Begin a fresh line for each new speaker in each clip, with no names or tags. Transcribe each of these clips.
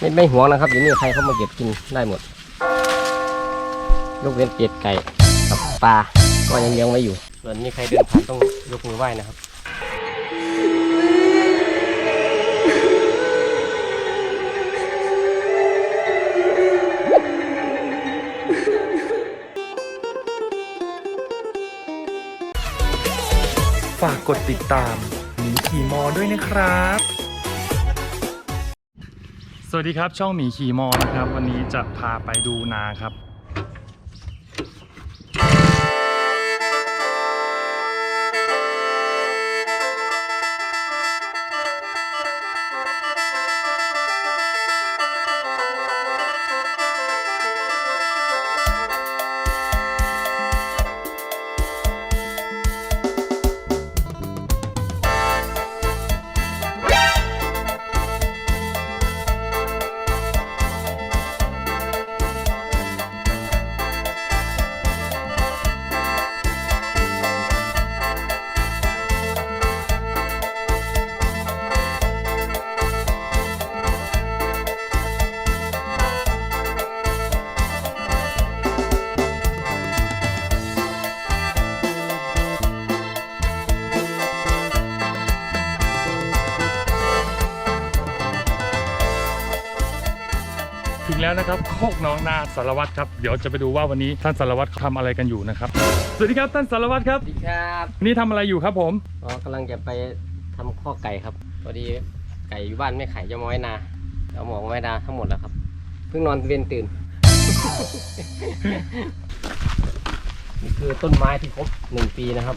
ไม่ไม่หวงนะครับอยู่นี่ใครเข้ามาเก็บกินได้หมดยกเว้นเป็ดไก่กับปลาก็ยังเลี้ยงไว้อยู่ส่วนนี้ใครเดินผ่านต้องยกมือไหว้นะครับ
ฝากกดติดตามหมีขี่มอด้วยนะครับ สวัสดีครับ ช่องหมีขี่มอนะครับ วันนี้จะพาไปดูนาครับ แล้วนะครับโคกหน้องนาสารวัตรครับ เดี๋ยวจะไปดูว่าวันนี้ท่านสารวัตรทำอะไรกันอยู่นะครับ สวัสดีครับท่านสารวัตรครับ
สวัสดีครับ
วันนี้ทำอะไรอยู่ครับผม
อ๋อกำลังจะไปทำข้อไก่ครับพอดีไก่อยู่บ้านไม่ไข่จะมาไว้นาเอาหมอกมาไว้นาทั้งหมดแล้วครับ เพิ่งนอนเวียนตื่น นี่คือต้นไม้ที่ครบหนึ่งปีนะครับ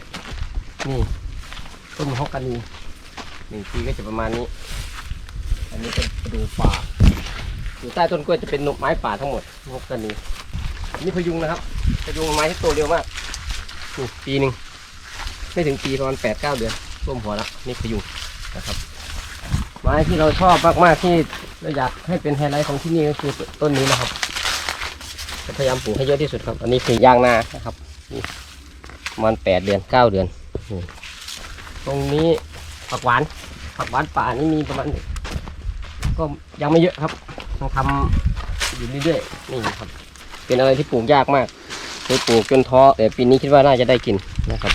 นี่ต้นฮอกกานีหนึ่งปีก็จะประมาณนี้ อันนี้เป็นกระดูกป่า อยู่ใต้ต้นกล้วยจะเป็นไม้ป่าทั้งหมดฮอกกานีอันนี่พยุงนะครับ พยุงไม้ที่โตเร็วมากนี่ปีหนึ่งไม่ถึงปีประมาณแปดเก้าเดือนร่วมหัวแล้วนี่พยุงนะครับ ไม้ที่เราชอบมากๆที่เราอยากให้เป็นไฮไลท์ของที่นี่ก็คือต้นนี้นะครับจะพยายามปลูกให้เยอะที่สุดครับ อันนี้คือยางนานะครับนี่ประมาณแปดเดือนเก้าเดือนตรงนี้ผักหวานผักหวานป่านี่มีประมาณก็ยังไม่เยอะครับ ต้องทำอยู่เรื่อยๆนี่ครับ เป็นอะไรที่ปลูกยากมากเคยปลูกจนท้อแต่ปีนี้คิดว่าน่าจะได้กินนะครับ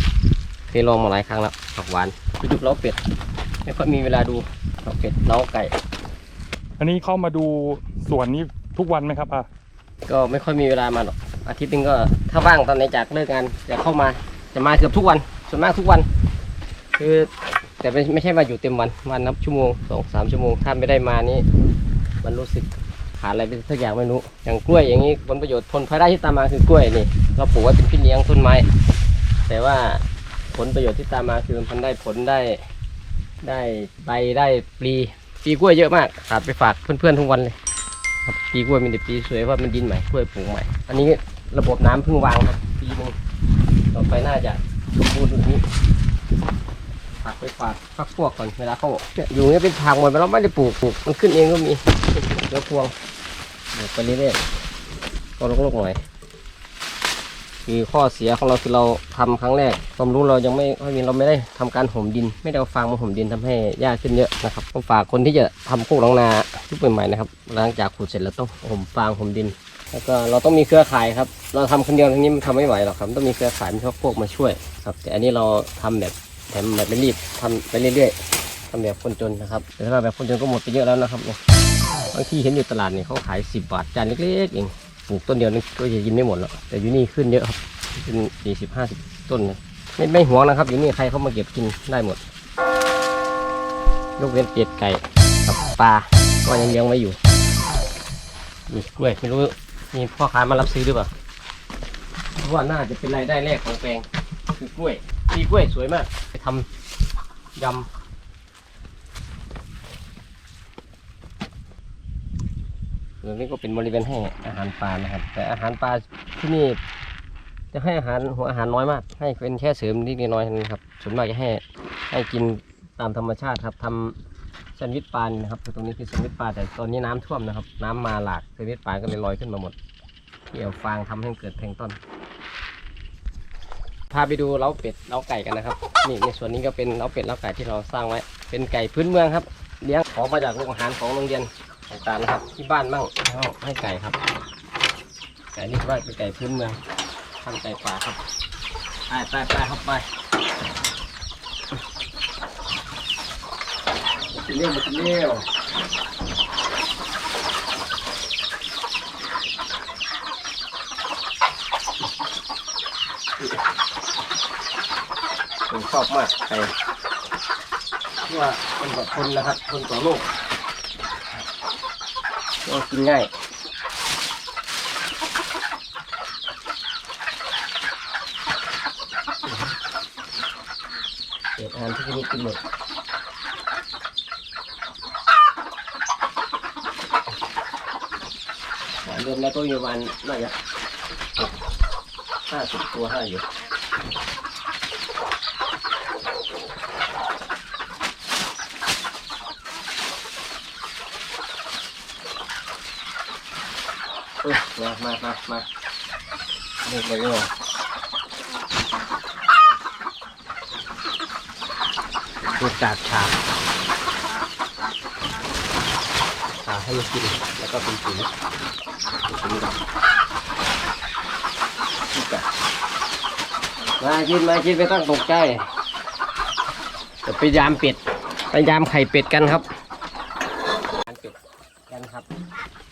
เคยลองมาหลายครั้งแล้วผักหวานไปดูเล้าเป็ดไม่ค่อยมีเวลาดูเล้าเป็ดเล้าไก่
อันนี้เข้ามาดูสวนนี้ทุกวันไหมครับอะ
ก็ไม่ค่อยมีเวลามาหรอกอาทิตย์หนึงก็ถ้าว่างตอนไหนจากเลิกงานจะเข้ามาจะมาเกือบทุกวันส่วนมากทุกวัน คือแต่ไม่ไม่ใช่ว่าอยู่เต็มวันวันนับชั่วโมงสองสามชั่วโมงถ้าไม่ได้มานี่ มันรู้สึกขาดอะไรไปสักอย่างไม่รู้ อย่างกล้วยอย่างนี้ผลประโยชน์ผลพลอยได้ที่ตามมาคือกล้วยนี่ เราปลูกไว้เป็นพี่เลี้ยงต้นไม้ แต่ว่าผลประโยชน์ที่ตามมาคือมันได้ผลได้ได้ใบได้ปลีปีกล้วยเยอะมากขาดไปฝากเพื่อนๆทุกวันเลยครับปีกล้วยมันจะปีสวยเพราะมันดินใหม่กล้วยปลูกใหม่ อันนี้ระบบน้ำเพิ่งวางครับปีนึงต่อไปน่าจะสมบูรณ์ตรงนี้ ฝากพักพวกก่อนเวลาเขาเนี่ยอยู่เนี่ยเป็นผักหมดไปแล้วไม่ได้ปลูกปลูกมันขึ้นเองก็มีเดี๋ยวพวงปลูกไปเรื่อยๆก็ลกๆหน่อยคือข้อเสียของเราคือเราทำครั้งแรกความรู้เรายังไม่ค่อยมีเราไม่ได้ทำการห่มดิน ไม่ได้เอาฟางมาห่มดินทำให้หญ้าขึ้นเยอะนะครับต้องฝากคนที่จะทำโคกหลังนาทุกใหม่ๆนะครับหลังจากขุดเสร็จแล้วต้องห่มฟางห่มดิน แล้วก็เราต้องมีเครือข่ายครับ เราทำคนเดียวทั้งนี้มันทำไม่ไหวหรอกครับ ต้องมีเครือข่ายมีพวกพวกมาช่วยครับ แต่อันนี้เราทำแบบ แถมแบบไม่รีบทำไปเรื่อยๆทำแบบคนจนนะครับ แต่ถ้าแบบคนจนก็หมดไปเยอะแล้วนะครับเนี่ยบางที่เห็นอยู่ตลาดเนี่ยเขาขายสิบบาทจานเล็กๆเองปลูกต้นเดียวนี่ก็จะกินไม่หมดหรอกแต่อยู่นี่ขึ้นเยอะครับเป็นสี่สิบห้าสิบต้นเลยไม่ไม่หวงนะครับ อยู่นี่ใครเข้ามาเก็บกินได้หมดยกเว้นเป็ดไก่กับปลาก็ยังเลี้ยงไว้อยู่นี่กล้วยไม่รู้มีพ่อค้ามารับซื้อหรือเปล่าเพราะว่าน่าจะเป็นรายได้แรกของแปลงคือกล้วย ปีกล้วยสวยมากไปทำยำตรงนี้ก็เป็นบริเวณให้อาหารปลานะครับ แต่อาหารปลาที่นี่จะให้อาหารหัวอาหารน้อยมาก ให้เป็นแค่เสริมนิดน้อยนะครับส่วนมากจะให้ให้กินตามธรรมชาติครับทำแซนด์วิชปลานะครับคือตรงนี้คือแซนด์วิชปลาแต่ตอนนี้น้ำท่วมนะครับ น้ำมาหลากแซนด์วิชปลาก็เลยลอยขึ้นมาหมดที่เอาฟางทำให้เกิดแพลงต้น พาไปดูเล้าเป็ดเล้าไก่กันนะครับ นี่ในส่วนนี้ก็เป็นเล้าเป็ดเล้าไก่ที่เราสร้างไว้ เป็นไก่พื้นเมืองครับ เลี้ยงของมาจากโรงอาหารของโรงเรียนต่างๆนะครับ ที่บ้านบ้างแล้วให้ไก่ครับไก่นี่ว่าเป็นไก่พื้นเมืองทำไก่ป่าครับไปไปไปครับไปกินเร็วมากินเร็ว ผมชอบมากไก่เพราะว่ามันแบบทนนะครับทนต่อโรคก็กินง่ายเศษอาหารที่ชนิดกินหมดอ่ารวแล้วก็อยู่ประมาณน่าจะห้าสิบตัวห้าอยู่ เออมามามามานี่ไปเลยตัวกากชาชาให้มันกินแล้วก็เป็นปุ๋ยเป็นปุ๋ยดอกนี่จ้ะมากินมากินไม่ต้องตกใจจะไปยามเป็ด ไปยามไข่เป็ดกันครับยามเป็ด กันครับ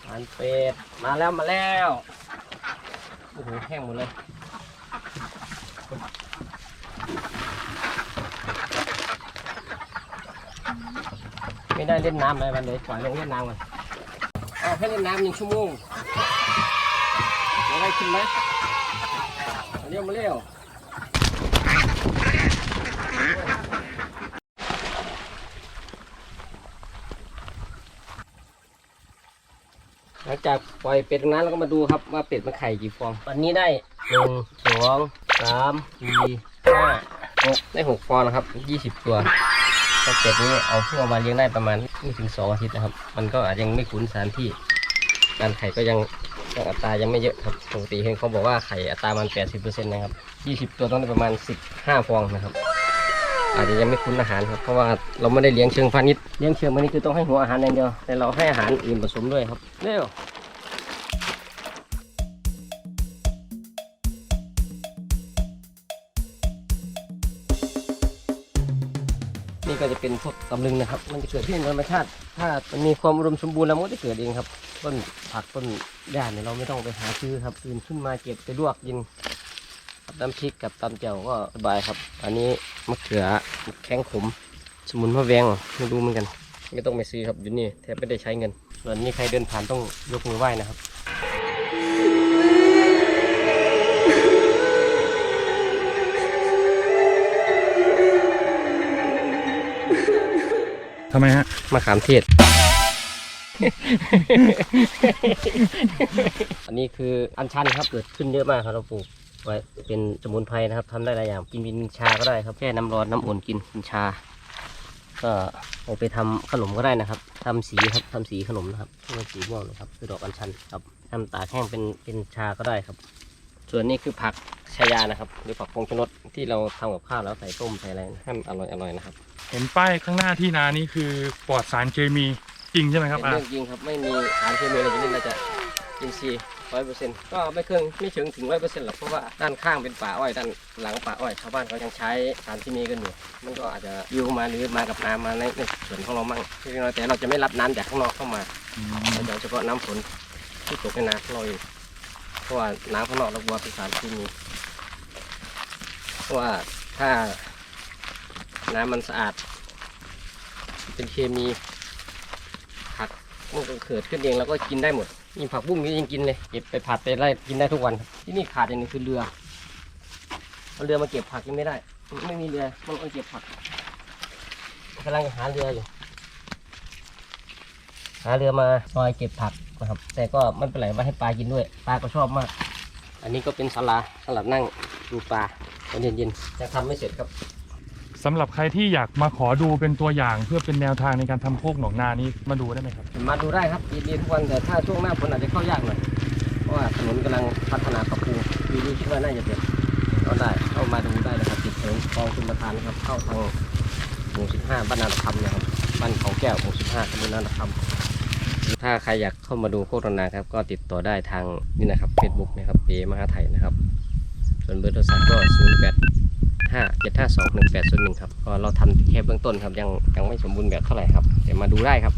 ยามเป็ด มาแล้วมาแล้ว โอ้โหแห้งหมดเลย ไม่ได้เล่นน้ำเลยวันเดี๋ยวปล่อยลงเล่นน้ำก่อนเอาให้เล่นน้ำหนึ่งชั่วโมงจะได้ขึ้นไหมเร็วมาเร็ว ลังจากปล่อยเป็ดตรงนั้นเราก็มาดูครับว่าเป็ดมันไข่กี่ฟองตอนนี้ได้หนึ่งสองสามสี่ห้าหกได้หกฟองนะครับยี่สิบตัวก็เป็ดนี้เอาเพิ่งเอามาเลี้ยงได้ประมาณไม่ถึงสองอาทิตย์นะครับ มันก็อาจยังไม่คุ้นสถานที่ การไข่ก็ยังยังอัตรายังไม่เยอะครับปกติเห็นเขาบอกว่าไข่อัตรามันแปดสิบเปอร์เซ็นต์นะครับยี่สิบตัวต้องได้ประมาณสิบห้าฟองนะครับ อาจจะยังไม่คุ้นอาหารครับเพราะว่าเราไม่ได้เลี้ยงเชิงพาณิชย์เลี้ยงเชิงพาณิชย์คือต้องให้หัวอาหารอย่างเดียวแต่เราให้อาหารอื่นผสมด้วยครับเร็วนี่ก็จะเป็นพวกตำลึงนะครับ มันจะเกิดที่ธรรมชาติ ถ้ามันมีความอุดมสมบูรณ์แล้วมันก็จะเกิดเองครับ ต้นผักต้นหญ้าเนี่ยเราไม่ต้องไปหาซื้อครับตื่นขึ้นมาเก็บไปลวกกิน กับน้ำพริกกับตำแจ่วก็สบายครับ อันนี้มะเขือแข้งขม สมุนพระแวงไม่รู้เหมือนกัน ไม่ต้องไปซื้อครับอยู่นี่แทบไม่ได้ใช้เงิน ส่วนนี้ใครเดินผ่านต้องยกมือไหว้นะครับ
ทำไมฮะ
มะขามเทศ อันนี้คืออัญชันครับเกิดขึ้นเยอะมากครับเราปลูก ไว้เป็นสมุนไพรนะครับทำได้หลายอย่างกินเป็นชาก็ได้ครับแค่น้ำร้อนน้ำอุ่นกินเป็นชา ก็เอาไปทำขนมก็ได้นะครับทำสีครับทำสีขนมนะครับที่เป็นสีม่วงนะครับคือดอกอัญชันครับทำตากแห้งเป็นเป็นชาก็ได้ครับ ส่วนนี้คือผักชายานะครับ หรือผักพงชนดที่เราทำกับข้าวแล้วใส่ต้มใส่อะไรให้มันอร่อยอร่อยนะครับ
เห็นป้ายข้างหน้าที่นานี่คือปลอดสารเคมีจริงใช่ไหมครับ
เป็น
อะ
เรื่องจริงครับไม่มีสารเคมีอะไรจะเล่นเราจะ อินทรีย์ร้อยเปอร์เซ็นต์ก็ไม่เครื่องไม่ถึงถึงร้อยเปอร์เซ็นต์หรอกเพราะว่าด้านข้างเป็นป่าอ้อยด้านหลังป่าอ้อยชาวบ้านเขายังใช้สารเคมีกันอยู่มันก็อาจจะยิวมาหรือมากับน้ำมาในในสวนของเรามั่งเล็กน้อยแต่เราจะไม่รับน้ำจากข้างนอกเข้ามาเราจะเฉพาะน้ำฝนที่ตกในนาของเราเองเพราะว่าน้ำข้างนอกเราบัวเป็นสารเคมีเพราะว่าถ้าน้ำมันสะอาด เป็นเคมีผักมันก็เกิดขึ้นเองแล้วก็กินได้หมด มีผักบุ้งนี่ยังกินเลยเก็บไปผัดไปไล่กินได้ทุกวัน ที่นี่ขาดอย่างนึงคือเรือเอาเรือมาเก็บผักยังไม่ได้ ไม่มีเรือมันต้องเก็บผักกำลังหาเรืออยู่ หาเรือมาซอยเก็บผักนะครับ แต่ก็ไม่เป็นไรว่าให้ปลากินด้วยปลาก็ชอบมาก อันนี้ก็เป็นศาลาสำหรับนั่งดูปลาตอนเย็นๆยังทำไม่เสร็จครับ
สำหรับใครที่อยากมาขอดูเป็นตัวอย่างเพื่อเป็นแนวทางในการทำโคกหนองนานี้มาดูได้ไหมครับ
มาดูได้ครับดีทุกวันแต่ถ้าช่วงหน้าฝนอาจจะเข้ายากหน่อยเพราะว่าถนนกำลังพัฒนาปรับปรุงปีนี้คิดว่าน่าจะเสร็จก็ได้เข้ามาดูได้นะครับติดถนนคลองชุมประทานนะครับเข้าทางหมู่15บ้านนาคำนะครับบ้านเขาแก้วหมู่15ตำบลนาคำถ้าใครอยากเข้ามาดูโฆษณาครับก็ติดต่อได้ทางนี่นะครับ Facebook นะครับเปมหาไทยนะครับส่วนเบอร์โทรศัพท์ก็ 0 8 7 5 7 5 2 1 8 0 1ครับก็เราทำแค่เบื้องต้นครับยังยังไม่สมบูรณ์แบบเท่าไหร่ครับแต่มาดูได้ครับ